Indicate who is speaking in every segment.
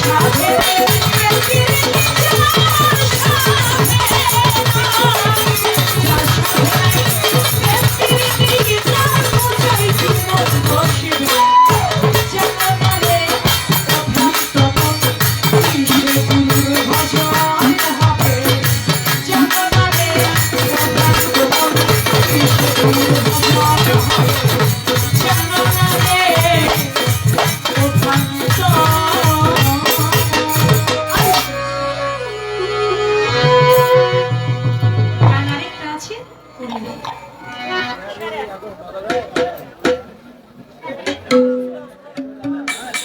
Speaker 1: সাথে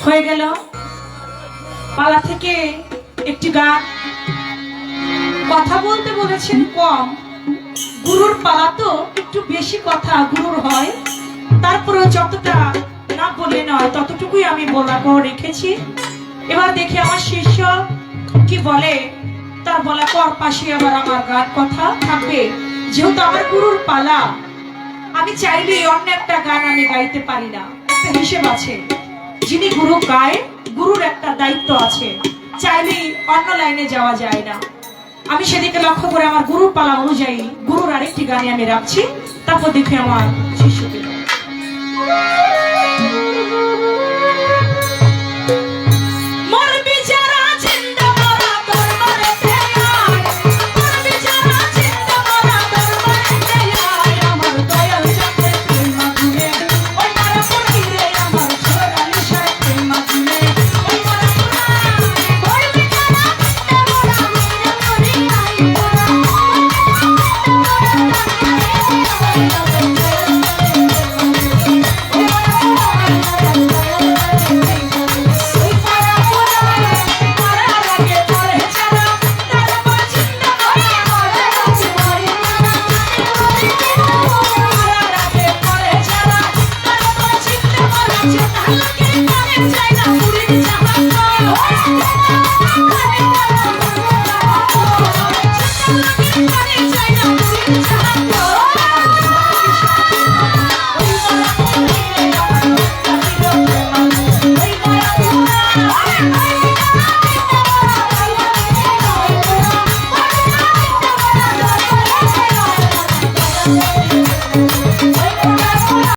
Speaker 1: হয়ে গেল। পালা থেকে একটি গান। কথা বলতে বলেছেন কম। গুরুর পালা তো একটু বেশি কথা গুরুর হয়। তারপরেও যতটা না বলে নয়, ততটুকুই আমি বলার রেখেছি। এবার দেখি আমার শিষ্য কি বলে। তার বলা পর পাশে আবার আমার গান কথা থাকবে। যেহেতু আমার গুরুর পালা আমি চাইলে অন্য একটা গান আমি গাইতে পারি না। একটা হিসেব আছে। যিনি গুরু গায়, গুরুর একটা দায়িত্ব আছে। চাইলে অন্য লাইনে যাওয়া যায় না। আমি সেদিকে লক্ষ্য করে আমার গুরুর পালা অনুযায়ী গুরুর আরেকটি গানে আমি রাখছি। তারপর দেখে আমার শিষ্যকে 就爱了